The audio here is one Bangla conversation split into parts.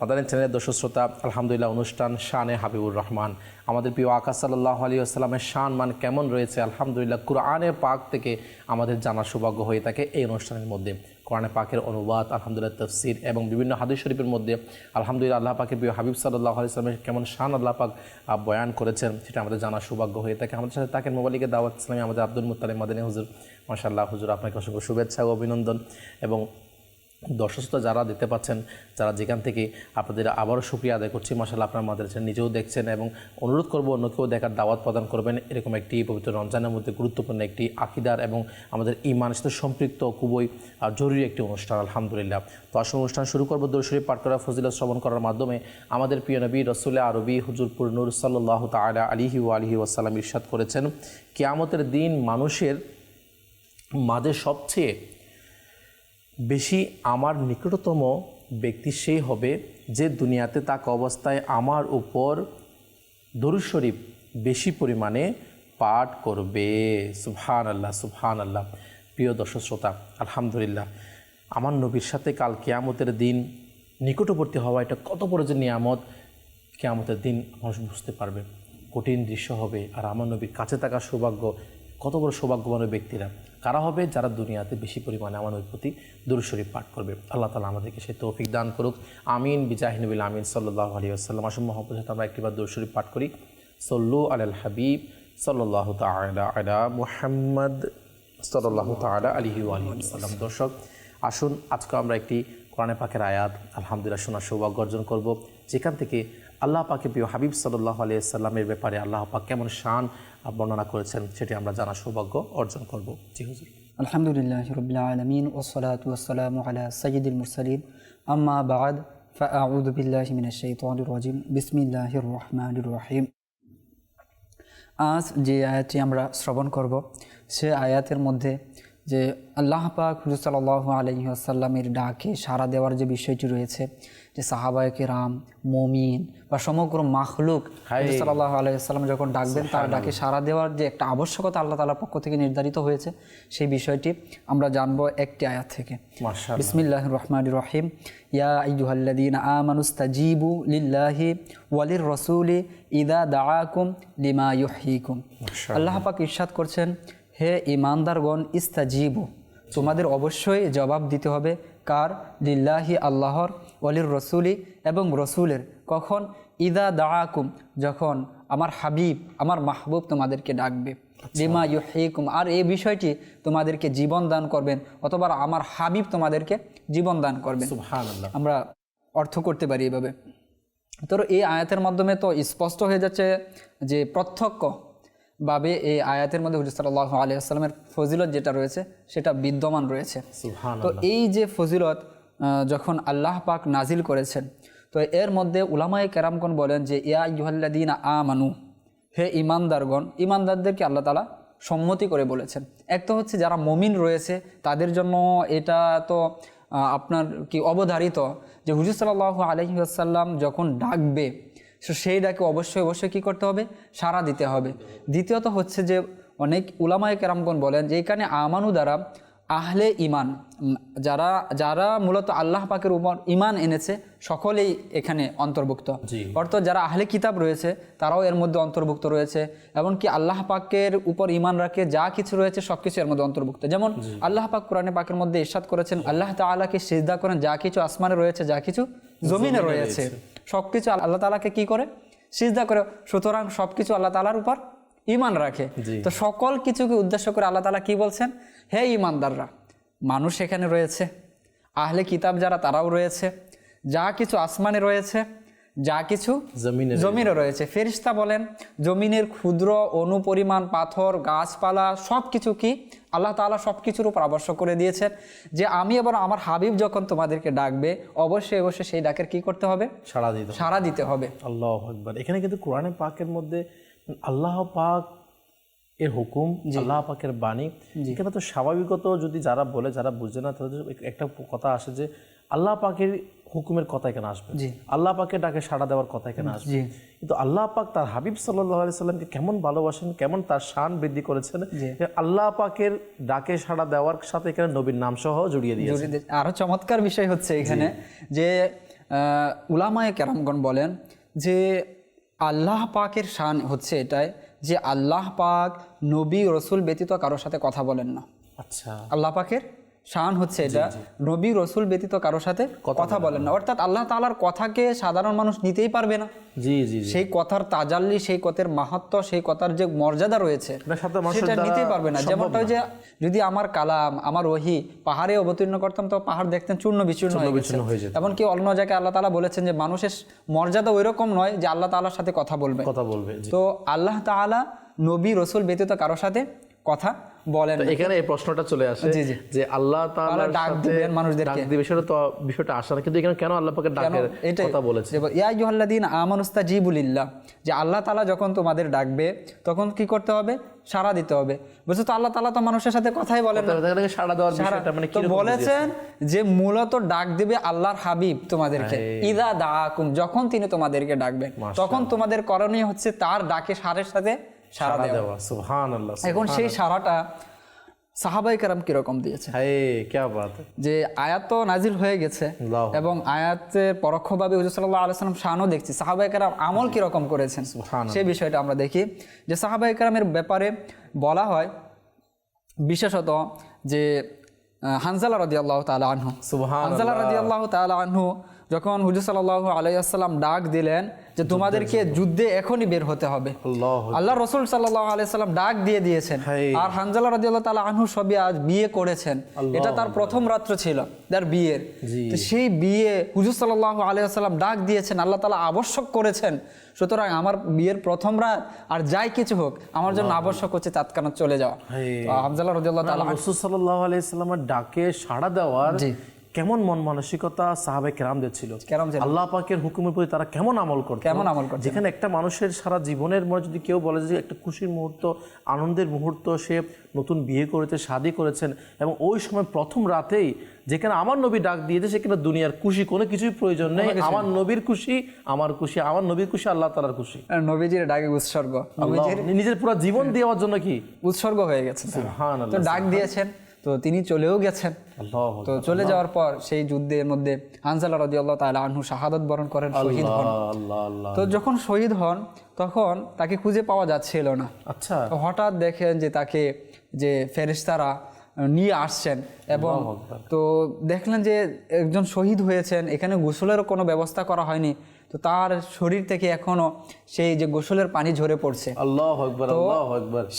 মাদানী চ্যানেলের দর্শক শ্রোতা, আলহামদুলিল্লাহ অনুষ্ঠান শানে হাবিবুর রহমান। আমাদের প্রিয় আকাশ সাল্লাহ আলী আসসালামের শান মান কেমন রয়েছে? আলহামদুলিল্লাহ, কোরআনে পাক থেকে আমাদের জানার সৌভাগ্য হয়ে থাকে এই অনুষ্ঠানের মধ্যে। কোরআনে পাকের অনুবাদ, আলহামদুলিল্লাহ, তফসির এবং বিভিন্ন হাদিস শরীফের মধ্যে আলহামদুলিল্লাহ আল্লাহ পাকের প্রিয় হাবিব সাল্লাহ আলি সাল্লামের কেমন শান আল্লাহ পাক বয়ান করেছেন, সেটা আমাদের জানার সৌভাগ্য হয়ে থাকে। আমাদের সাথে তাকে মোবাইলিকে দাওয়াত ইসলামী আমাদের আব্দুল মুতালিম মাদিনী হুজুর। মাশাল্লাহ হুজুর আপনাকে অসংখ্য শুভেচ্ছা ও অভিনন্দন এবং দর্শকতা যারা দেখতে পাচ্ছেন, যারা যেখান থেকে আপনাদের আবারও সুক্রিয়া আদায় করছি মাসাল্লাহ আপনার মাদের নিজেও দেখছেন এবং অনুরোধ করব অন্যকেও দেখার দাওয়াত প্রদান করবেন, এরকম একটি পবিত্র রমজানের মধ্যে গুরুত্বপূর্ণ একটি আকিদার এবং আমাদের ইমান সাথে সম্পৃক্ত খুবই জরুরি একটি অনুষ্ঠান, আলহামদুলিল্লাহ। তো আসল অনুষ্ঠান শুরু করব দর্শরী পাঠ করা ফজিলত শ্রবণ করার মাধ্যমে আমাদের প্রিয় নবী রসুল্লাহ আরবি হুজুরপুর নূর সাল্লাহ তালা আলিহি ও আলিহি ওয়াসাল্লাম ইরশাদ করেছেন, কেয়ামতের দিন মানুষের মাঝে সবচেয়ে বেশি আমার নিকটতম ব্যক্তি সেই হবে যে দুনিয়াতে তাক অবস্থায় আমার উপর দরুদ শরীফ বেশি পরিমাণে পাঠ করবে। সুবহান আল্লাহ সুবহান আল্লাহ প্রিয় দর্শক শ্রোতা, আলহামদুলিল্লাহ। আমার নবীর সাথে কাল কেয়ামতের দিন নিকটবর্তী হওয়া এটা কত বড় যে নিয়ামত, কেয়ামতের দিন মানুষ বুঝতে পারবে। কঠিন দৃশ্য হবে। আর আমার নবীর কাছে থাকার সৌভাগ্য, কত বড় সৌভাগ্যবান ব্যক্তিরা। কারা হবে, যারা দুনিয়াতে বেশি পরিমাণে আমার নবীর প্রতি দুরূদ শরীফ পাঠ করবে। আল্লাহ তালা আমাদেরকে সেই তৌফিক দান করুক। আমিন বিজাহিনবিল আমিন সাল্লাহ আলী আসসালাম আসম মহব্বত সাথে আমরা একটিবার দুরূদ শরীফ পাঠ করি। সল্লু আল হাবিব সাল্লাহ তালা মুহাম্মদ সাল্লাহ তালা আলিহি আলহিসাল্লাম দর্শক, আসুন, আজকে আমরা একটি কোরআনে পাকের আয়াত, আলহামদুলিল্লাহ শোনার সৌভাগ্য অর্জন করব। যেখান থেকে আল্লাহ পাকে প্রিয় হাবিব সাল্লাহ আলিয়া সাল্লামের ব্যাপারে আল্লাহ পাক কেমন শান বর্ণনা করেছেন সেটি আমরা জানার সৌভাগ্য অর্জন করব জি হুজুর الحمد لله رب العالمين والصلاة والسلام على سيد المرسلين أما بعد فأعوذ بالله من الشيطان الرجيم بسم الله الرحمن الرحيم আজ যে আয়াতটি আমরা শ্রবণ করব সে আয়াতের মধ্যে যে আল্লাহ পাক হুজুর সাল্লাহ আলহি আসাল্লামের ডাকে সাড়া দেওয়ার যে বিষয়টি রয়েছে যে সাহাবায়কে রাম মমিন বা সমগ্র মাখলুক সাল্লাহ আলাইসাল্লাম যখন ডাকবেন তার ডাকে সাড়া দেওয়ার যে একটা আবশ্যকতা আল্লাহ তালার পক্ষ থেকে নির্ধারিত হয়েছে সেই বিষয়টি আমরা জানব একটি আয়াত থেকে। বিসমিল্লাহ রহমান রহিম। ইয়া আইয়ুহাল্লাদিন আমানুস্তাজিবু লিল্লাহি ওয়ালির রসুলি ইদা দাআকুম লিমা ইউহয়িকুম আল্লাহ পাক ইরশাদ করছেন হে ইমানদারগণ ইস্তাজিবু। তোমাদের অবশ্যই জবাব দিতে হবে কার লিল্লাহি আল্লাহর অলির রসুলি এবং রসুলের। কখন? ইদা দাআকুম যখন আমার হাবিব আমার মাহবুব তোমাদেরকে ডাকবে। লিমা ইউহিকুম আর এই বিষয়টি তোমাদেরকে জীবন দান করবেন অথবা আমার হাবিব তোমাদেরকে জীবন দান করবেন। আমরা অর্থ করতে পারি এভাবে। তো এই আয়াতের মাধ্যমে তো স্পষ্ট হয়ে যাচ্ছে যে প্রত্যক্ষ ভাবে এই আয়াতের মধ্যে হুজুর সাল্লাহ আলিয়াস্লামের ফজিলত যেটা রয়েছে সেটা বিদ্যমান রয়েছে। তো এই যে ফজিলত যখন আল্লাহ পাক নাজিল করেছেন তো এর মধ্যে উলামায়ে কেরামগণ বলেন যে ইয়া ইউহাল্লাদিন আ মানু হে ইমানদারগণ ইমানদারদেরকে আল্লাহ তালা সম্মতি করে বলেছেন। এক তো হচ্ছে যারা মমিন রয়েছে তাদের জন্য এটা তো আপনার কি অবধারিত যে হুজুর সাল্লাহ আলহি আসাল্লাম যখন ডাকবে সো সেই ডাকে অবশ্যই অবশ্যই কী করতে হবে? সাড়া দিতে হবে। দ্বিতীয়ত হচ্ছে যে অনেক উলামায়ে কেরামগণ বলেন যে এখানে আমানু দ্বারা আহলে ইমান যারা যারা মূলত আল্লাহ পাকের উপর ইমান এনেছে সকলেই এখানে অন্তর্ভুক্ত। অর্থাৎ যারা আহলে কিতাব রয়েছে তারাও এর মধ্যে অন্তর্ভুক্ত রয়েছে এমনকি আল্লাহ পাকের উপর ইমান রাখে যা কিছু রয়েছে সব কিছু এর মধ্যে অন্তর্ভুক্ত। যেমন আল্লাহ পাক কোরআনে পাকের মধ্যে ইরশাদ করেছেন আল্লাহ তাআলাকে সিজদা করেন যা কিছু আসমানে রয়েছে যা কিছু জমিনে রয়েছে। সব কিছু আল্লাহ তালাকে কি করে? সিজদা করে। সুতরাং সব কিছু আল্লাহ তালার উপর ইমান রাখে। তো সকল কিছুকে উদ্দেশ্য করে আল্লাহ তালা কি বলছেন? হে ইমানদাররা মানুষ এখানে রয়েছে। আহলে কিতাব যারা তারাও রয়েছে। যা কিছু আসমানে রয়েছে যা কিছু জমিনে রয়েছে। ফেরিস্তা বলেন জমিনের ক্ষুদ্র অনুপরিমাণ পাথর গাছপালা সব কিছু কি আল্লাহ তাআলা সব কিছুর উপর আবশ্যক করে দিয়েছেন? যে আমি এবার আমার হাবিব যখন তোমাদেরকে ডাকবে অবশ্যই অবশ্যই সেই ডাকের কি করতে হবে? সাড়া দিতে সাড়া দিতে হবে। আল্লাহ আকবার। এখানে কিন্তু কোরআনে পাকের মধ্যে আল্লাহ পাক এর হুকুম আল্লাহ পাকের বাণী। এখানে তো স্বাভাবিকত যদি যারা বলে যারা বুঝে না তাদের একটা কথা আসে যে আল্লাহ পাকের হুকুমের কথা এখানে আসবে? জি। আল্লাহ পাকে ডাকে সাড়া দেওয়ার কথা এখানে আসবে? জি। কিন্তু আল্লাহ পাক তার হাবিব সাল্লাহ সাল্লামকে কেমন ভালোবাসেন কেমন তার শান বৃদ্ধি করেছেন যে আল্লাহ পাকের ডাকে সাড়া দেওয়ার সাথে এখানে নবীর নাম সহ জড়িয়ে দিয়েছে আরও চমৎকার বিষয় হচ্ছে এখানে যে আহ, উলামায়ে কেরামগণ বলেন যে আল্লাহ পাকের শান হচ্ছে এটাই যে আল্লাহ পাক নবী রসুল ব্যতীত কারোর সাথে কথা বলেন না। আচ্ছা। আল্লাহ পাকের শান হচ্ছে এটা। নবী রসুল ব্যতীত কারোর সাথে কথা বলেন না। অর্থাৎ আল্লাহ তাআলার কথাকে সাধারণ মানুষ নিতেই পারবে না। জি জি সেই কথার তাজাল্লি সেই কথার মাহাত্ম সেই কথার যে মর্যাদা রয়েছে সেটা নিতেই পারবে না। যেমনটা যে যদি আমার কালাম আমার ওহি পাহাড়ে অবতীর্ণ করতাম তো পাহাড় দেখতেন চূর্ণ বিচূর্ণ হয়ে যেত। এমনকি অন্য জায়গায় আল্লাহ তাআলা বলেছেন যে মানুষের মর্যাদা ওই রকম নয় যে আল্লাহ তাআলার সাথে কথা বলবে। কথা বলবে তো আল্লাহ তাআলা নবী রসুল ব্যতীত কারোর সাথে কথা বলেন এখানে এই প্রশ্নটা চলে আসে। যে আল্লাহ তাআলার ডাক দিবেন মানুষদেরকে। ডাক দিবে সেটা তো বিষয়টা আসে না। কিন্তু এখানে কেন আল্লাহ পাকের ডাকের কথা বলেছে? ইয়া আমানুস্তাজিবুলিল্লাহ যে আল্লাহ তাআলা যখন তোমাদের ডাকবে তখন কি করতে হবে? সাড়া দিতে হবে। বুঝছ তো আল্লাহ তাআলা তো মানুষের সাথে কথাই বলেন না। সাড়া দেওয়ার মানে তো বলেছেন যে মূলত ডাক দিবে আল্লাহর হাবিব তোমাদেরকে। ইদা দাকুম যখন তিনি তোমাদেরকে ডাকবেন। তখন তোমাদের করণীয় হচ্ছে তার ডাকে সারের সাথে সারা দেওয়া। এখন সেই সারাটা সাহাবাই কারাম কীরকম দিয়েছে? যে আয়াত তো নাজিল হয়ে গেছে এবং আয়াতের পরোক্ষভাবে হুজুর সাল্লাহ আলাইসালাম শানও দেখছি। সাহাবাই কারাম আমল কীরকম করেছেন। সেই বিষয়টা আমরা দেখি। যে সাহাবাই কারামের ব্যাপারে বলা হয় বিশেষত যে হানজালা রদি আল্লাহ তালা আনহু হানজালা রদি আল্লাহ তালা আনহু যখন হুজুর সাল্লাহ আলাইসাল্লাম ডাক দিলেন যে তোমাদেরকে যুদ্ধে। এখনই বের হতে হবে। আল্লাহ আল্লাহ রসুল সাল্লাহ আলাইসাল্লাম ডাক দিয়ে দিয়েছেন। আর হানজালা রাদিয়াল্লাহু তাআলা আনহু সবই আজ বিয়ে করেছেন। এটা তার প্রথম রাত্র ছিল তার বিয়ের। সেই বিয়ে হুজুর সাল্লাল্লাহু আলাইহি ওয়াসাল্লাম ডাক দিয়েছেন আল্লাহ তাআলা আবশ্যক করেছেন। সুতরাং আমার বিয়ের প্রথম রাত আর যাই কিছু হোক আমার জন্য আবশ্যক হচ্ছে তৎক্ষণাৎ চলে যাওয়া। হাই। তো হামজালা রাদিয়াল্লাহু তাআলা রসুল সাল্লাহ আলাইসাল্লামের ডাকে সাড়া দেওয়ার। কেমন মন মানসিকতা সাহাবে কেরামদের ছিল। আল্লাহ পাকের হুকুমের প্রতি তারা কেমন আমল করত? কেমন আমল করতেন? যেখানে একটা মানুষের সারা জীবনের মনে যদি কেউ বলে যে একটা খুশির মুহূর্ত আনন্দের মুহূর্ত সে নতুন বিয়ে করেছে শাদী করেছেন এবং ওই সময় প্রথম রাতেই যেখানে আমার নবী ডাক দিয়েছে সেখানে দুনিয়ার খুশি কোনো কিছুই প্রয়োজন নেই। আমার নবীর খুশি আমার খুশি আমার নবীর খুশি আল্লাহ তালার খুশি। নবীজির ডাকে উৎসর্গ। নিজের পুরো জীবন দেওয়ার জন্য কি? উৎসর্গ হয়ে গেছে। তো ডাক দিয়েছেন তো তিনি চলেও গেছেন। তো চলে যাওয়ার পর সেই যুদ্ধের মধ্যে হানজালা রাদিয়াল্লাহু তাআলা আনহু শাহাদাত বরণ করেন শহীদ হন। আল্লাহ আল্লাহ। তো যখন শহীদ হন তখন তাকে খুঁজে পাওয়া যাচ্ছিল না। আচ্ছা। তো হঠাৎ দেখেন যে তাকে যে ফেরেশতারা নিয়ে আসছেন এবং তো দেখলেন যে একজন শহীদ হয়েছেন এখানে গোসলেরও কোনো ব্যবস্থা করা হয়নি। তো তার শরীর থেকে এখনও সেই যে গোসলের পানি ঝরে পড়ছে। আল্লাহ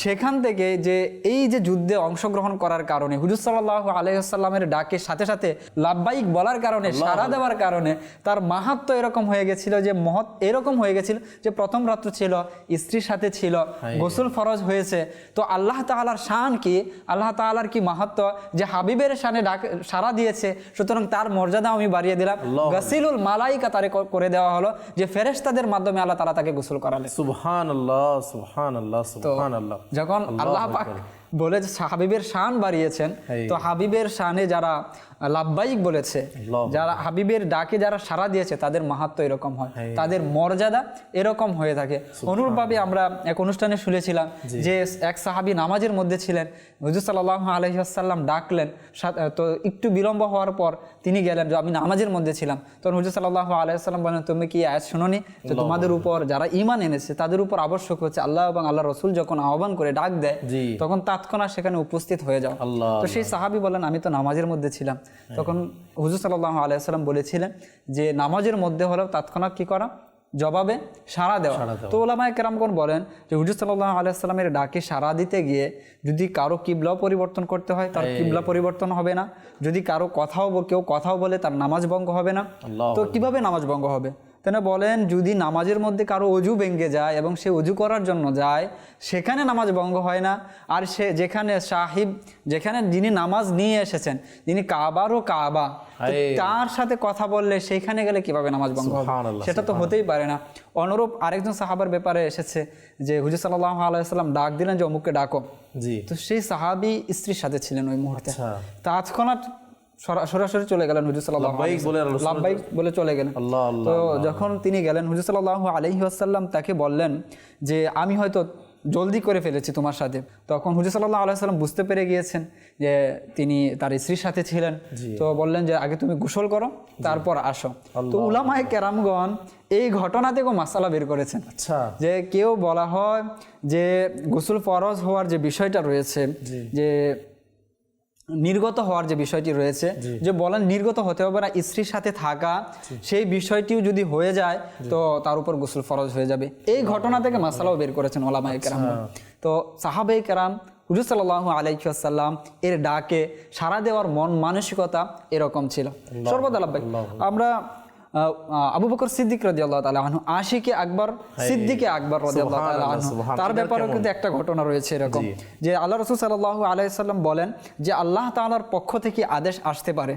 সেখান থেকে যে এই যে যুদ্ধে অংশগ্রহণ করার কারণে হুজুর সাল্লাহ আলাইসাল্লামের ডাকের সাথে সাথে লাভবাহিক বলার কারণে সাড়া দেওয়ার কারণে তার মাহাত্ম এরকম হয়ে গেছিল যে মহৎ এরকম হয়ে গেছিল যে প্রথম রাত্র ছিল স্ত্রীর সাথে ছিল গোসল ফরজ হয়েছে। তো আল্লাহ তাআলার শান কি? আল্লাহ তাআলার কি মাহাত্ম? যে হাবিবের শানে ডাক সাড়া দিয়েছে সুতরাং তার মর্যাদা আমি বাড়িয়ে দিলাম। গাসিলুল মালাইকা তারে করে দেওয়া হলো যে ফেরেশতাদের মাধ্যমে আল্লাহ তারা তাকে গোসল করালে সুবহান আল্লাহ সুবহান আল্লাহ সুবহান আল্লাহ যখন আল্লাহ পাক বলে যে হাবিবের শান বাড়িয়েছেন। তো হাবিবের শানে যারা লাভবাহিক বলেছে যারা হাবিবের ডাকে যারা সাড়া দিয়েছে তাদের মাহাত্ম এরকম হয়। তাদের মর্যাদা এরকম হয়ে থাকে। অনুরূপভাবে আমরা এক অনুষ্ঠানে শুনেছিলাম যে এক সাহাবী নামাজের মধ্যে ছিলেন হুজুর সাল্লাহ আলহিহাসাল্লাম ডাকলেন তো একটু বিলম্ব হওয়ার পর তিনি গেলেন যে আমি নামাজের মধ্যে ছিলাম। তখন হুজুর সাল্লাহ আলহিহাল্লাম বলেন তুমি কি আয়াত শুনোনি? তো তোমাদের উপর যারা ইমান এনেছে তাদের উপর আবশ্যক হচ্ছে আল্লাহ এবং আল্লাহ রসুল যখন আহ্বান করে ডাক দেয়। তখন তৎক্ষণাৎ সেখানে উপস্থিত হয়ে যাও। তো সেই সাহাবি বলেন আমি তো নামাজের মধ্যে ছিলাম। তখন হুজুর সাল্লাহ আলাইসাল্লাম বলেছিলেন যে নামাজের মধ্যে হলেও তৎক্ষণাৎ কি করা? জবাবে সাড়া দেওয়া। তো ওলামায় কেরামগণ বলেন যে হুজুর সাল্লাহ আলাইসাল্লামের ডাকে সাড়া দিতে গিয়ে যদি কারও কিবলাও পরিবর্তন করতে হয় তার কিবলা পরিবর্তন হবে না। যদি কারও কথাও কেউ কথাও বলে তার নামাজ ভঙ্গ হবে না। তো কীভাবে নামাজ ভঙ্গ হবে? তিনি বলেন যদি নামাজের মধ্যে কারও অজু ভেঙে যায় এবং সে অজু করার জন্য যায় সেখানে নামাজ ভঙ্গ হয় না। আর সে যেখানে সাহিব যেখানে যিনি নামাজ নিয়ে এসেছেন যিনি কাবারও কাবা তার সাথে কথা বললে সেইখানে গেলে কীভাবে নামাজ ভঙ্গ হবে? সেটা তো হতেই পারে না। অনুরূপ আরেকজন সাহাবার ব্যাপারে এসেছে যে হুজুর সাল্লাহ আলাইসাল্লাম ডাক দিলেন যে অমুককে ডাকো। জি। তো সেই সাহাবি স্ত্রীর সাথে ছিলেন ওই মুহূর্তে। আচ্ছা। তৎক্ষণাৎ সরাসরি চলে গেলেন হুজুর সাল্লাহ বলে লাভবাইক বলে চলে গেলেন। তো যখন তিনি গেলেন হুজুর সাল্লাহ আলহি আসাল্লাম তাকে বললেন যে আমি হয়তো জলদি করে ফেলেছি তোমার সাথে। তখন হুজুর সাল্লাহ আলাইসাল্লাম বুঝতে পেরে গিয়েছেন যে তিনি তার স্ত্রীর সাথে ছিলেন। তো বললেন যে আগে তুমি গোসল করো তারপর আসো। তো উলামায় কেরামগণ এই ঘটনা থেকেও মাসালা বের করেছেন। আচ্ছা। যে কেউ বলা হয় যে গোসল ফরজ হওয়ার যে বিষয়টা রয়েছে যে নির্গত হওয়ার যে বিষয়টি রয়েছে যে বলেন নির্গত হতে হবে না স্ত্রীর সাথে থাকা সেই বিষয়টিও যদি হয়ে যায় তো তার উপর গোসল ফরজ হয়ে যাবে। এই ঘটনা থেকে মাসালাও বের করেছেন ওলামা কেরাম তো সাহাবাই কেরাম হুজুর সাল্লাহ আলাইসাল্লাম এর ডাকে সারা দেওয়ার মন মানসিকতা এরকম ছিল। সর্বদা আমরা আবু বকর সিদ্দিক রাজি আল্লাহ তালা আনহু আশিকে আকবর সিদ্দিকে আকবর রাজি আল্লাহ তাআলা সুবহানাল্লাহ, আনহু তার ব্যাপারে কিন্তু একটা ঘটনা রয়েছে এরকম। যে আল্লাহ রসুল সাল্লাহ আলাইসাল্লাম বলেন যে আল্লাহ তাআলার পক্ষ থেকে আদেশ আসতে পারে।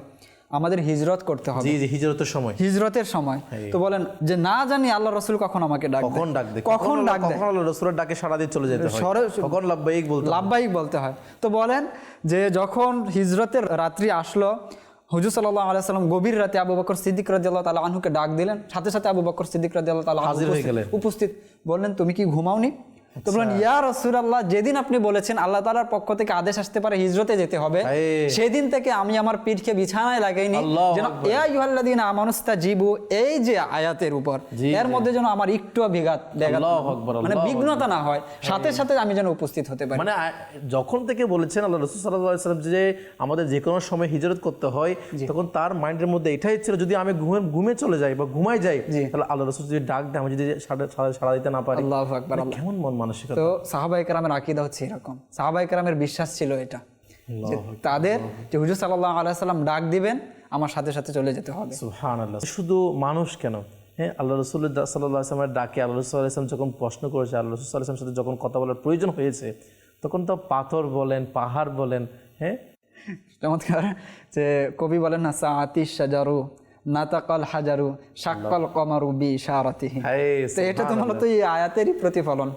আমাদের হিজরত করতে হবে। জি জি হিজরতের সময়। হিজরতের সময়। তো বলেন যে না জানি আল্লাহ রসুল কখন আমাকে ডাক কখন ডাক দেয় কখন ডাক দেয় কখন আল্লাহ রসুলের ডাকে সারা দিয়ে চলে যেতে হয়। কখন লাভবাহিক বলতে হয়? লাভবাহিক বলতে হয়। তো বলেন যে যখন হিজরতের রাত্রি আসলো হুজুর সাল্লাহ আলাইসাল্লাম গভীর রাতে আবু বকর সিদ্দিক রাজিয়াল্লাহ তালা আনহুকে ডাক দিলেন সাথে সাথে আবু বকর সিদ্দিক রাজিয়াল্লাহ তালা হয়ে। উপস্থিত বললেন তুমি কি ঘুমাওনি তো বললেন ইয়া রসুলাল্লাহ যেদিন আপনি বলেছেন আল্লাহ তালার পক্ষ থেকে আদেশ আসতে পারে হিজরতে যেতে হবে। সেদিন থেকে আমি আমার পিঠকে বিছানায় লাগাইনি। যেন আমানুস্তা জিবু এই যে আয়াতের উপর এর মধ্যে যেন আমার একটু বিঘাত আল্লাহু মানে বিঘ্নতা না হয়। সাথে সাথে আমি যেন উপস্থিত হতে পারি। মানে যখন থেকে বলেছেন আল্লাহ রসুল সাল্লাহ সাল্লাম যে আমাদের যে কোনো সময় হিজরত করতে হয় তখন তার মাইন্ডের মধ্যে এটাই ছিল যদি আমি ঘুমে ঘুমে চলে যাই বা ঘুমাই যাই। তাহলে আল্লাহ রসুল যদি ডাক দেয় আমি যদি সাড়া দিতে না পারি। আল্লাহ মানে কেমন মন মানসিকতা। তো সাহাবাই আকিদা হচ্ছে এরকম। সাহাবাই বিশ্বাস ছিল এটা। যে তাদের যে হুজুর সাল্লাহ আলাইসাল্লাম ডাক দিবেন আমার সাথে সাথে চলে যেতে হবে। আল্লাহ শুধু মানুষ কেন? হ্যাঁ আল্লাহ রসুল সাল্লাহ আসলামের ডাকে আল্লাহ রসুল যখন প্রশ্ন করেছে আল্লাহ রসুল সাথে যখন কথা বলার প্রয়োজন হয়েছে তখন তো পাথর বলেন পাহাড় বলেন হ্যাঁ? চমৎকার যে কবি বলেন না সাআতি সাজারু নাতাকাল হাজারু শাক্কাল কমারু বি ইশারাতিহি। তো এটা তো মূলত এই আয়াতেরই প্রতিফলন।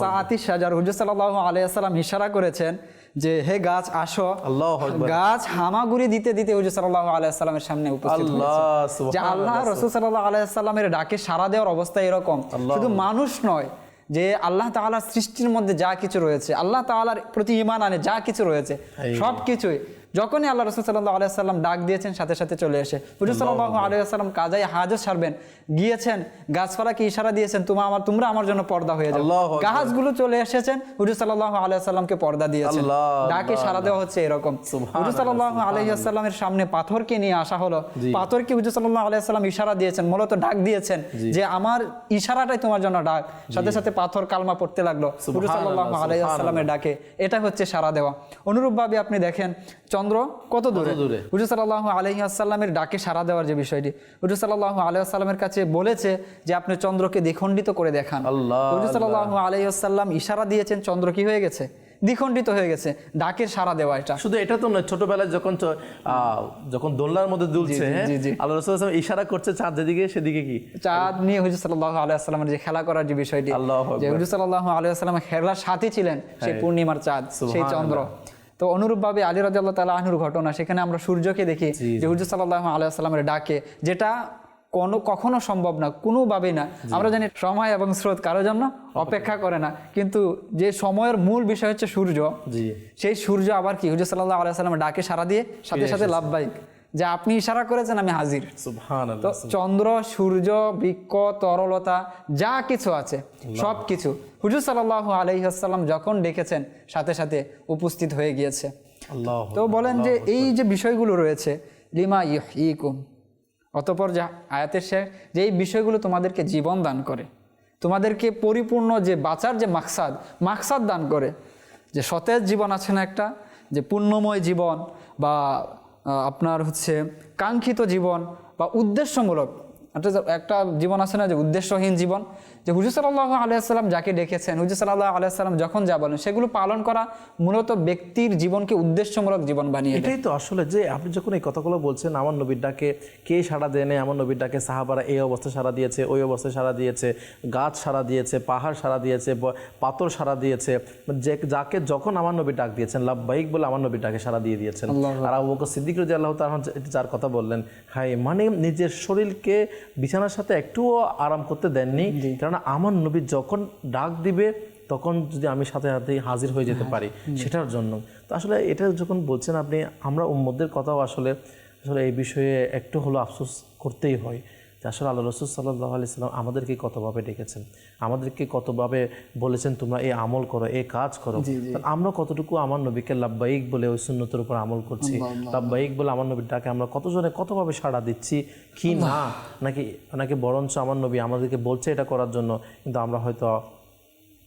সাআতি সাজার হুজুর সাল্লাল্লাহু আলাইহি সাল্লাম ইশারা করেছেন যে হে গাছ আসো। গাছ হামাগুড়ি দিতে দিতে হুজুর সাল্লাল্লাহু আলাইহি সাল্লামের সামনে উপস্থিত হয়েছে। যে আল্লাহ রাসূল সাল্লাল্লাহু আলাইহি সাল্লামের ডাকে সাড়া দেওয়ার অবস্থা এরকম। শুধু মানুষ নয় যে আল্লাহ তাআলার সৃষ্টির মধ্যে যা কিছু রয়েছে আল্লাহ তাআলার প্রতি ঈমান আনে যা কিছু রয়েছে সব কিছুই যখনই আল্লাহ রসুল সাল্লাহ আলাইসাল্লাম ডাক দিয়েছেন সাথে সাথে চলে এসে হুজুর সাল্লাহ আলাইসাল্লাম কাজাই হাজত সারবেন গিয়েছেন গাছপালাকে ইশারা দিয়েছেন তোমা আমার তোমরা আমার জন্য পর্দা হয়ে যাও। গাছগুলো চলে এসেছেন হুজুর সাল্লাহ আলাইসাল্লামকে পর্দা দিয়েছেন। ডাকে সারা দেওয়া হচ্ছে এরকম। হুজুর সাল্লাহ আলাইসাল্লামের সামনে পাথরকে নিয়ে আসা হলো। পাথরকে হুজুর সাল্লাহ আলাইসাল্লাম ইশারা দিয়েছেন মূলত ডাক দিয়েছেন যে আমার ইশারাটাই তোমার জন্য ডাক। সাথে সাথে পাথর কালমা পড়তে লাগল। হুজুর সাল্লাহ আলাইসাল্লামের ডাকে। এটা হচ্ছে সারা দেওয়া। অনুরূপভাবে আপনি দেখেন চন্দ্র কত দূরে? দূরে? হুজুর সাল্লাহ আলহি আসসালামের ডাকে সারা দেওয়ার যে বিষয়টি হুজুর সাল্লাহ আলহি আসসালামের কাছে বলেছে যে আপনি চন্দ্রকে দ্বিখণ্ডিত করে দেখান। আল্লাহ, হুজুর সাল্লাহ আলহি আসসালাম ইশারা দিয়েছেন চন্দ্র কি হয়ে গেছে? দ্বিখণ্ডিত হয়ে গেছে। ডাকের সারা দেওয়া এটা। শুধু এটা তো নয় ছোটবেলায় যখন যখন দোলনার মধ্যে দুলছে হ্যাঁ। আল্লাহ রসুল ইশারা করছে চাঁদ যেদিকে সেদিকে কি? চাঁদ নিয়ে হুজুর সাল্লাহ আলহি যে খেলা করার যে বিষয়টি আল্লাহ যে হুজুর সাল্লাহ আলহি খেলার সাথী ছিলেন সেই পূর্ণিমার চাঁদ সেই চন্দ্র। তো অনুরূপভাবে আলী রাজাল্লাহ তালা আহনুর ঘটনা সেখানে আমরা সূর্যকে দেখি যে হুজুর সাল্লাহ আলাইসাল্লামের ডাকে যেটা কোনো কখনো সম্ভব না কোনোভাবেই না। আমরা জানি সময় এবং স্রোত কারোর জন্য অপেক্ষা করে। না। কিন্তু যে সময়ের মূল বিষয় হচ্ছে সূর্য সেই সূর্য আবার কি? হুজুর সাল্লাহ আলাইসাল্লামের ডাকে সারা দিয়ে সাথে সাথে লাভবাহিক। যে আপনি ইশারা করেছেন আমি হাজির। তো চন্দ্র সূর্য বৃক্ষ তরলতা যা কিছু আছে সব কিছু। হুজুর সাল্লাহ আলহিহাসাল্লাম যখন ডেকেছেন সাথে সাথে উপস্থিত হয়ে গিয়েছে। তো বলেন যে এই যে বিষয়গুলো রয়েছে লিমা ইকুম অতপর যা আয়াতের শেষ যে এই বিষয়গুলো তোমাদেরকে জীবন দান করে তোমাদেরকে পরিপূর্ণ যে বাঁচার যে মাকসাদ মাকসাদ দান করে যে সতেজ জীবন আছে না একটা যে পুণ্যময় জীবন বা আপনার হচ্ছে কাঙ্ক্ষিত জীবন বা উদ্দেশ্যমূলক একটা একটা জীবন আছে না যে উদ্দেশ্যহীন জীবন? যে হুজুর সাল্লাহ আলিয়াল্লাম যাকে ডেকেছেন হুজুর সাল্লাহ আলিয়াল্লাম যখন যা বলেন সেগুলো পালন করা মূলত ব্যক্তির জীবনকে উদ্দেশ্যমূলক জীবন বানিয়ে এটাই তো আসলে যে আপনি যখন এই কথাগুলো বলছেন আমার নবীর ডাকে কে সাড়া দেয় নাই, আমার নবীর ডাকে সাহাবারা এই অবস্থা সাড়া দিয়েছে ওই অবস্থায় সাড়া দিয়েছে গাছ সাড়া দিয়েছে পাহাড় সাড়া দিয়েছে পাথর সাড়া দিয়েছে যে যাকে যখন আমার নবীর ডাক দিয়েছেন লাভবাহিক বলে আমার নবীর ডাকে সাড়া দিয়ে দিয়েছেন। আর আবু বকর সিদ্দিক রাজি আল্লাহ তাআলা যার কথা বললেন হাই মানে নিজের শরীরকে বিছানার সাথে একটুও আরাম করতে দেননি। কেননা আমার নবী যখন ডাক দিবে তখন যদি আমি সাথে সাথে হাজির হয়ে যেতে পারি সেটার জন্য। তো আসলে এটা যখন বলছেন আপনি আমরা উম্মদের কথাও আসলে আসলে এই বিষয়ে একটু হলো আফসোস করতেই হয়। আসলে আল্লাহ রসুল সাল্লাহ আলি সাল্লাম আমাদেরকে কতভাবে ডেকেছেন? আমাদেরকে কতভাবে বলেছেন তোমরা এই আমল করো এই কাজ করো? আমরা কতটুকু আমার নবীকে লাভবাহিক বলে ওই সুন্নতের উপর আমল করছি? লাভবাহিক বলে আমার নবীর ডাকে আমরা কতজনে কতভাবে সাড়া দিচ্ছি? কি না? নাকি নাকি বরঞ্চ আমার নবী আমাদেরকে বলছে এটা করার জন্য কিন্তু আমরা হয়তো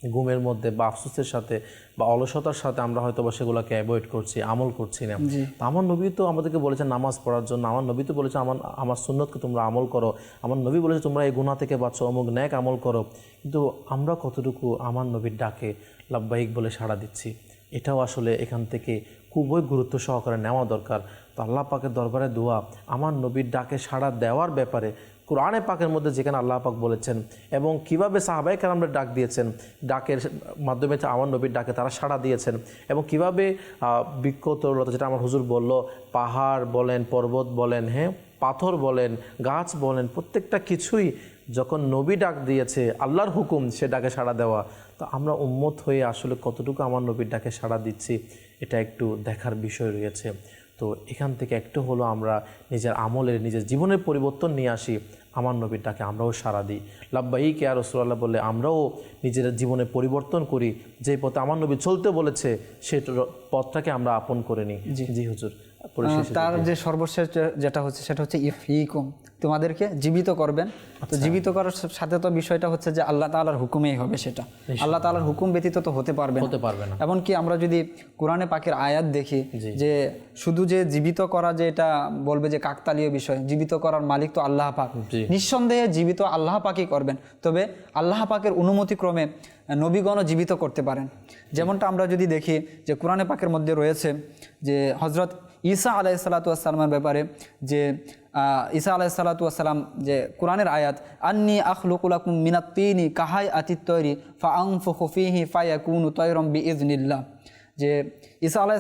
ঘুমের মধ্যে বা আফসোসের সাথে বা অলসতার সাথে আমরা হয়তো বা সেগুলোকে অ্যাভয়েড করছি আমল করছি না। তো আমার নবী তো আমাদেরকে বলেছে নামাজ পড়ার জন্য আমার নবী তো বলেছে আমার আমার সুন্নতকে তোমরা আমল করো আমার নবী বলেছে তোমরা এই গুণা থেকে বাঁচো অমুক ন্যাক আমল করো। কিন্তু আমরা কতটুকু আমার নবীর ডাকে লাভবাহিক বলে সাড়া দিচ্ছি? এটাও আসলে এখান থেকে খুবই গুরুত্ব সহকারে নেওয়া দরকার। তো আল্লাহ পাকের দরবারে দোয়া আমার নবীর ডাকে সাড়া দেওয়ার ব্যাপারে কোরআনে পাকের মধ্যে যেখানে আল্লাহ পাক বলেছেন এবং কীভাবে সাহাবাই কালামরা ডাক দিয়েছেন ডাকের মাধ্যমে আমার নবীর ডাকে তারা সাড়া দিয়েছেন এবং কীভাবে আহ, যেটা আমার হুজুর বলল পাহাড় বলেন পর্বত বলেন হ্যাঁ পাথর বলেন গাছ বলেন প্রত্যেকটা কিছুই যখন নবী ডাক দিয়েছে আল্লাহর হুকুম সে ডাকে সাড়া দেওয়া। তো আমরা উম্মত হয়ে আসলে কতটুকু আমার নবীর ডাকে সাড়া দিচ্ছি এটা একটু দেখার বিষয় রয়েছে। তো এখান থেকে একটু হলো আমরা নিজের আমলের নিজের জীবনের পরিবর্তন নিয়ে আসি। আমার নবীর ডাকে আমরাও সারা দিই। লাব্বাই কে আর রসুল্লাহ বললে আমরাও নিজের জীবনে পরিবর্তন করি। যে পথে আমার নবী চলতে বলেছে সে পথটাকে আমরা আপন করে নিই। জি হুজুর। তার যে সর্বশেষ যেটা হচ্ছে সেটা হচ্ছে ইফিকুম তোমাদেরকে জীবিত করবেন। তো জীবিত করার সাথে তো বিষয়টা হচ্ছে যে আল্লাহ তাআলার হুকুমেই হবে সেটা। আল্লাহ তাআলার হুকুম ব্যতীত তো হতে পারবে হতে পারবে না। এমনকি আমরা যদি কোরআনে পাকের আয়াত দেখি যে শুধু যে জীবিত করা যে এটা বলবে যে কাকতালীয় বিষয় জীবিত করার মালিক তো আল্লাহ পাক। নিঃসন্দেহে জীবিত আল্লাহ পাকই করবেন। তবে আল্লাহ পাকের অনুমতি ক্রমে নবীগণও জীবিত করতে পারেন। যেমনটা আমরা যদি দেখি যে কোরআনে পাকের মধ্যে রয়েছে যে হজরত ঈসা আলাই সালাতামের ব্যাপারে যে ঈসা আলাই সালাতাম যে কোরআনের আয়াত, আন্নি আখলুকুলাকুম মিনাত্তিনি কাহাই আতিত তৈরি ফা আং ফিহি ফায়াকুনু তৈরম বি ইজনিল্লাহ যে ঈসা আলাহ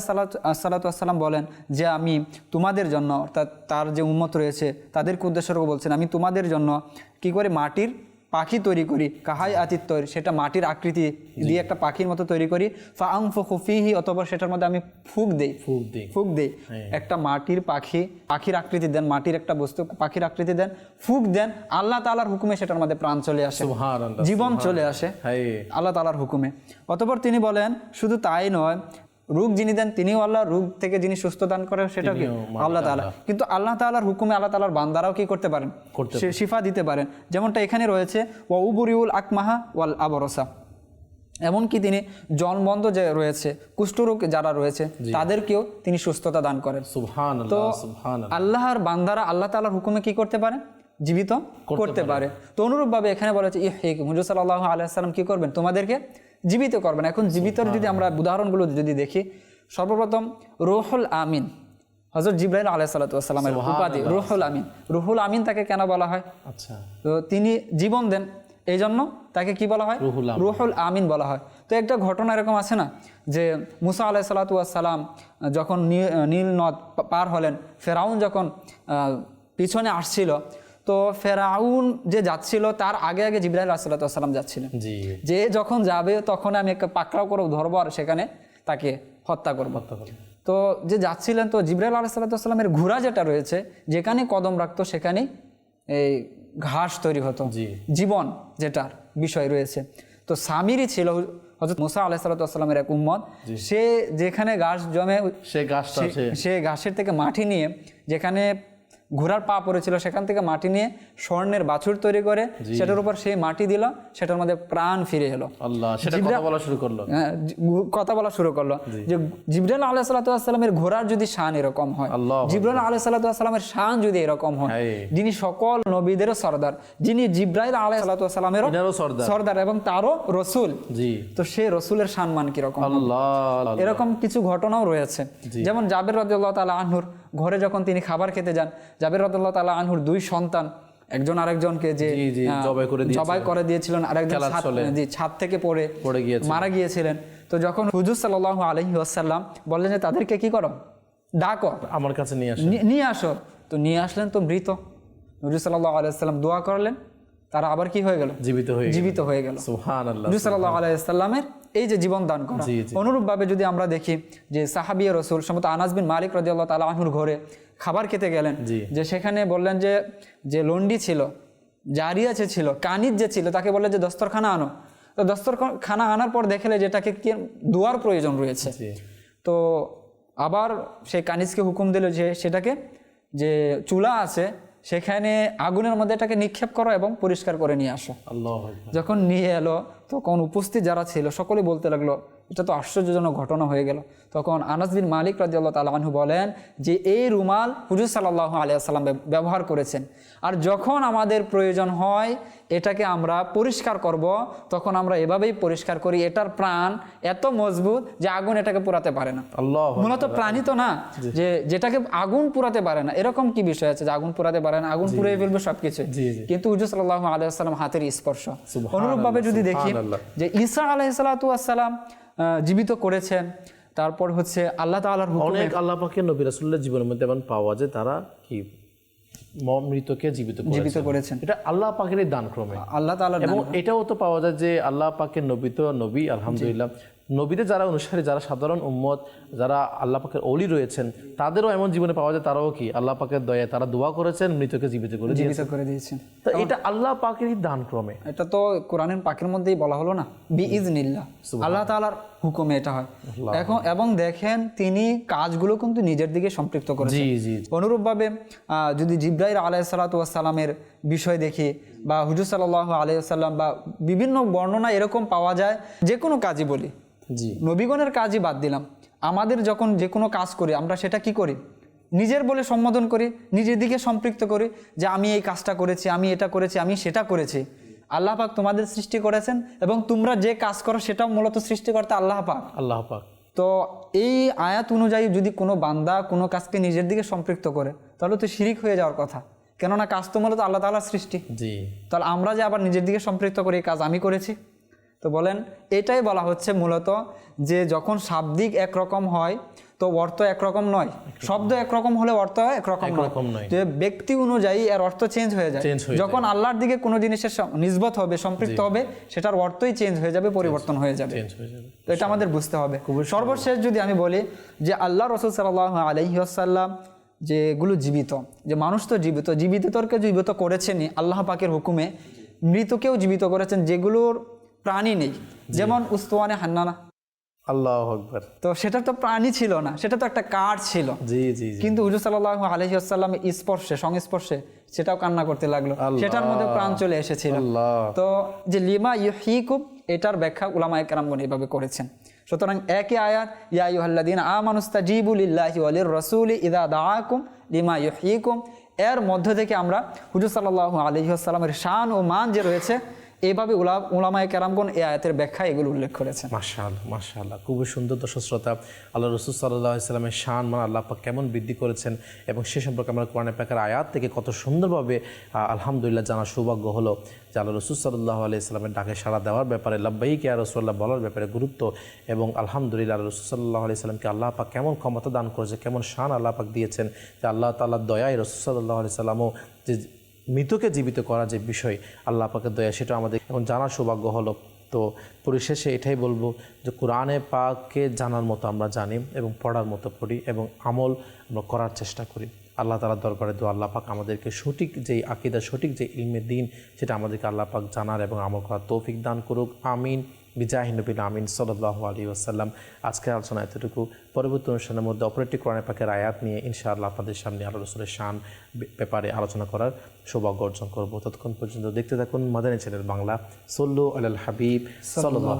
সাল্লাতাম বলেন যে, আমি তোমাদের জন্য, অর্থাৎ তার যে উন্মত রয়েছে, তাদেরকে উদ্দেশ্য বলছেন, আমি তোমাদের জন্য কি করে মাটির পাখি তৈরি করি কাহাই আতিত্যর সেটা মাটির আকৃতি দিয়ে একটা পাখির মতো তৈরি করি। ফা আং ফিহি অথবা সেটার মধ্যে আমি ফুক দেই। ফুক দেই। ফুক দেই। একটা মাটির পাখি পাখির আকৃতি দেন মাটির একটা বস্তু পাখির আকৃতি দেন ফুক দেন আল্লাহ তালার হুকুমে সেটার মধ্যে প্রাণ চলে আসে। জীবন চলে আসে আল্লাহ তালার হুকুমে। অতপর তিনি বলেন শুধু তাই নয় রোগ যিনি দেন তিনিও আল্লাহ রোগ থেকে যিনি সুস্থ দান করেন সেটা কি? আল্লাহ তাআলা। কিন্তু আল্লাহ তাআলার হুকুমে আল্লাহ তাআলার বান্দারাও কি করতে পারেন? শিফা দিতে পারেন। যেমনটা এখানে রয়েছে ওয়া উবরিউল আকমাহা ওয়াল আবরসা এমনকি তিনি জনবন্ধ যে রয়েছে কুষ্ঠরোগ যারা রয়েছে তাদেরকেও তিনি সুস্থতা দান করেন। তো আল্লাহর বান্দারা আল্লাহ তাআলার হুকুমে কি করতে পারে? জীবিত করতে পারে। তো অনুরূপভাবে এখানে বলা হচ্ছে ইহ হুজুর সাল্লাহ আলাইসাল্লাম কি করবেন? তোমাদেরকে জীবিত করবেন এখন জীবিতর যদি আমরা উদাহরণগুলো যদি দেখি সর্বপ্রথম রুহুল আমিন হজরত জিব্রাহিম আলাইসাল্লামের উপাধি রুহুল আমিন। রুহুল আমিন তাকে কেন বলা হয়? আচ্ছা। তো তিনি জীবন দেন এই জন্য তাকে কি বলা হয়? রুহুল আমিন। বলা হয়। তো একটা ঘটনা এরকম আছে না যে মুসা আলাহ সালাতাম যখন নীল নদ পার হলেন ফেরাউন যখন আহ, পিছনে আসছিল তো ফেরাউন যে যাচ্ছিল তার আগে আগে জিব্রাহিল আসাল্লাম যাচ্ছিলেন। যে যখন যাবে তখন আমি একটা পাকড়াও করে ধরবো আর সেখানে তাকে হত্যা করব। তো যে যাচ্ছিলেন তো জিব্রাইল আলাহিসাল্লামের ঘোড়া যেটা রয়েছে যেখানে কদম রাখতো সেখানেই এই ঘাস তৈরি হতো। জীবন যেটার বিষয় রয়েছে। তো স্বামীরই ছিল হজরত মুসা আলাহিসাল্লামের এক উম্মত। সে যেখানে ঘাস জমে সে গাছটা আছে সে- সে ঘাসের থেকে মাটি নিয়ে যেখানে ঘোড়ার পা পড়েছিল সেখান থেকে মাটি নিয়ে স্বর্ণের বাছুর তৈরি করে সেটার উপর সেই মাটি দিল সেটার মধ্যে প্রাণ ফিরে এলো। আল্লাহ সেটা কথা বলা শুরু করল। হ্যাঁ, কথা বলা শুরু করল। যে জিব্রাইল আলাহ সাল্লাতামের ঘোড়ার যদি শান এরকম হয় জিব্রাইল আলাহ সাল্লাতামের শান যদি এরকম হয়। যিনি সকল নবীদেরও সর্দার যিনি জিব্রাইল আলাহ এনারও সর্দার। এবং তারও রসুল তো সেই রসুলের সম্মান কীরকম এরকম কিছু ঘটনাও রয়েছে। যেমন জাবের রাদিয়াল্লাহু তাআলা আনহুর ঘরে যখন তিনি খাবার খেতে যান জাবের রাদিয়াল্লাহু তালা আনহুর দুই সন্তান একজন আরেকজনকে যে জবাই করে দিয়েছিলেন। আরেকজন ছাদ- জি ছাদ থেকে পড়ে পড়ে গিয়ে মারা গিয়েছিলেন। তো যখন হুজুর সাল্লাহ আলহি আসাল্লাম বললেন যে তাদেরকে কি করো? ডাকো। আমার কাছে নিয়ে আসো নিয়ে আসো। তো নিয়ে আসলেন তো মৃত। হুজুর সাল্লাহ আলাইহি দোয়া করলেন। তারা আবার কি হয়ে গেল? জীবিত হয়ে জীবিত হয়ে গেল। সুহান আল্লাহ হুজুর সাল্লাল্লাহু আলাইহি সাল্লামের এই যে জীবন দান করা। অনুরূপভাবে যদি আমরা দেখি যে সাহাবিয়া রসুল সম্মত আনাস বিন মালিক রাদিয়াল্লাহু তাআলা আনহুর ঘরে খাবার খেতে গেলেন। যে সেখানে বললেন যে যে লন্ডি ছিল জারিয়া যে ছিল কানিজ যে ছিল তাকে বললেন যে দস্তরখানা আনো। তো দস্তরখানা আনার পর দেখলে যেটাকে কি দুয়ার প্রয়োজন রয়েছে। তো আবার সেই কানিজকে হুকুম দিল যে সেটাকে যে চুলা আছে সেখানে আগুনের মধ্যে এটাকে নিক্ষেপ করো এবং পরিষ্কার করে নিয়ে আসো। আল্লাহ যখন নিয়ে এলো তখন উপস্থিত যারা ছিল সকলে বলতে লাগল এটা তো আশ্চর্যজনক ঘটনা হয়ে গেল। তখন আনাস বিন মালিক রাজিয়াল্লাহ তালা আনহু বলেন যে এই রুমাল হুজুর সাল্লাহ আলিয়াল্লাম ব্যবহার করেছেন। আর যখন আমাদের প্রয়োজন হয় এটাকে আমরা পরিষ্কার করব তখন আমরা এভাবেই পরিষ্কার করি এটার প্রাণ এত মজবুত যে আগুন এটাকে পোড়াতে পারে না। আল্লাহ মূলত প্রাণী তো না যে যেটাকে আগুন পুরাতে পারে না। এরকম কি বিষয় আছে যে আগুন পুরাতে পারে না? আগুন পুড়িয়ে ফেলবে সবকিছু। কিন্তু হুজুর সাল্লাহ আলাইসাল্লাম হাতের স্পর্শ। সুবহানাল্লাহ, অনুরূপ ভাবে যদি দেখি। যে ঈসা আলাইসালাতাম জীবিত করেছেন। তারপর হচ্ছে আল্লাহ তাআলার অনেক আল্লাহ পাকের নবী রাসুল্লাহ জীবনের মধ্যে এমন পাওয়া যায় তারা কি? মৃতকে জীবিত জীবিত করেছেন। এটা আল্লাহ পাকের দান ক্রমে আল্লাহ তাআলার এবং এটাও তো পাওয়া যায় যে আল্লাহ পাকের নবী তো নবী আলহামদুলিল্লাহ। নবীদের যারা অনুসারী যারা সাধারণ উম্মত যারা আল্লাহ পাকের অলি রয়েছেন তাদেরও এমন জীবনে পাওয়া যায় তারাও কি? আল্লাহ পাকের দয়ায় তারা দোয়া করেছেন মৃতকে জীবিত করে জীবিত করে দিয়েছেন। তো এটা আল্লাহ পাকেরই দান ক্রমে। এটা তো কোরআনের পাকের মধ্যেই বলা হলো না। বি ইজনিল্লাহ আল্লাহ তাআলার হুকুমে এটা হয়। এখন এবং দেখেন তিনি কাজগুলো কিন্তু নিজের দিকে সম্পৃক্ত করেছেন। অনুরূপভাবে আহ, যদি জিব্রাইল আলাইসালাতামের বিষয় দেখি বা হুজুর সাল্লাহ আলাইসাল্লাম বা বিভিন্ন বর্ণনা এরকম পাওয়া যায় যে কোনো কাজই বলি। জি। নবীগণের কাজই বাদ দিলাম। আমাদের যখন যে কোনো কাজ করি আমরা সেটা কি করি? নিজের বলে সম্বোধন করি নিজের দিকে সম্পৃক্ত করি যে আমি এই কাজটা করেছি আমি এটা করেছি আমি সেটা করেছি। আল্লাহ পাক তোমাদের সৃষ্টি করেছেন এবং তোমরা যে কাজ করো সেটাও মূলত সৃষ্টিকর্তা আল্লাহ পাক। আল্লাহ পাক। তো এই আয়াত অনুযায়ী যদি কোনো বান্দা কোনো কাজকে নিজের দিকে সম্পৃক্ত করে তাহলে তো শিরিক হয়ে যাওয়ার কথা। কেননা কাজ তো মূলত আল্লাহ তাআলার সৃষ্টি। জি। তাহলে আমরা যে আবার নিজের দিকে সম্পৃক্ত করি এই কাজ আমি করেছি? তো বলেন এটাই বলা হচ্ছে মূলত যে যখন শাব্দিক একরকম হয় তো অর্থ একরকম নয়। শব্দ একরকম হলে অর্থ একরকম নয়। যে ব্যক্তি অনুযায়ী এর অর্থ চেঞ্জ হয়ে যায়। যখন আল্লাহর দিকে কোনো জিনিসের নিসবত হবে সম্পৃক্ত হবে সেটার অর্থই চেঞ্জ হয়ে যাবে পরিবর্তন হয়ে যাবে। তো এটা আমাদের বুঝতে হবে। সর্বশেষ যদি আমি বলি যে আল্লাহ রসুল সাল্লাহ আলহিহাসাল্লাম যেগুলো জীবিত যে মানুষ তো জীবিত জীবিতকে জীবিত করেছেনই আল্লাহ পাকের হুকুমে মৃতকেও জীবিত করেছেন যেগুলোর প্রাণী নেই। যেমন উস্তওয়ানে হান্নানা। আল্লাহ আকবার। তো সেটা তো প্রাণী ছিল না সেটা তো একটা ছিল। জি জি কিন্তু হুজুর সাল্লাহ স্পর্শে সংস্পর্শে সেটাও কান্না করতে লাগল। সেটার মধ্যে প্রাণ চলে এসেছিল। তো যে লিমা ইউহিকুম এটার ব্যাখ্যা উলামা একরামগণ এভাবে করেছেন। সুতরাং একই আয়াত ইয়া ইউহাল্লাদিন আমানুস্তাজিবু লিল্লাহি ওয়ালির রাসূলি ইদা দাআকুম লিমা ইউহিকুম। এর মধ্য থেকে আমরা হুজুর সাল্লাল্লাহু আলাইহি ওয়াসাল্লামের শান ও মান যে রয়েছে এইভাবে উলা, উলামায়ে কেরামগণ এই আয়াতের ব্যাখ্যা এগুলো উল্লেখ করেছেন। মাশাআল্লাহ মাশাআল্লাহ। খুবই সুন্দর দর্শক শ্রোতা আল্লাহ রসুল সাল্লাহ ইসলামের শান মান আল্লাহ পাক কেমন বৃদ্ধি করেছেন এবং সে সম্পর্কে আমরা কোরআনের পাকের আয়াত থেকে কত সুন্দরভাবে আলহামদুলিল্লাহ জানার সৌভাগ্য হলো যে আল্লাহ রসুল সাল্লাহ আলিয়া ইসলামের ডাকে সাড়া দেওয়ার ব্যাপারে লাব্বাই কে আর রসুল্লাহ বলার ব্যাপারে গুরুত্ব এবং আলহামদুলিল্লাহ রসুল সাল্লাহ আলিয়া ইসলামকে আল্লাহ পাক কেমন ক্ষমতা দান করেছে, কেমন শান আল্লাহ পাক দিয়েছেন যে আল্লাহ তাল্লাহ দয়ায় রসুল সাল্লাহ আলিয়া সাল্লামও যে মৃতকে জীবিত করা যে বিষয়, আল্লাহ পাকের দয়া, সেটা আমাদের এখন জানার সৌভাগ্য হলো। তো পরিশেষে এটাই বলব যে কোরআনে পাককে জানার মতো আমরা জানি এবং পড়ার মতো পড়ি এবং আমল আমরা করার চেষ্টা করি। আল্লাহ তালার দরবারে দু আল্লাহ পাক আমাদেরকে সঠিক যেই আকিদা, সঠিক যে ইলমে দিন, সেটা আমাদেরকে আল্লাহ পাক জানার এবং আমল করার তৌফিক দান করুক। আমিন। বিজাহিনবিন আমিন সাল্লাহ আলী ওসাল্লাম আজকের আলোচনা এতটুকু। পরবর্তী অনুষ্ঠানের মধ্যে অপরেটি কোরআনে পাকের আয়াত নিয়ে ইনশাআল্লাহ আপনাদের সামনে আল্লাহ রসুলের শান ব্যাপারে আলোচনা করার সৌভাগ্য অর্জন করব। ততক্ষণ পর্যন্ত দেখতে থাকুন মাদানী চ্যানেল বাংলা। সল্লু আল হাবিব সাল্লাহ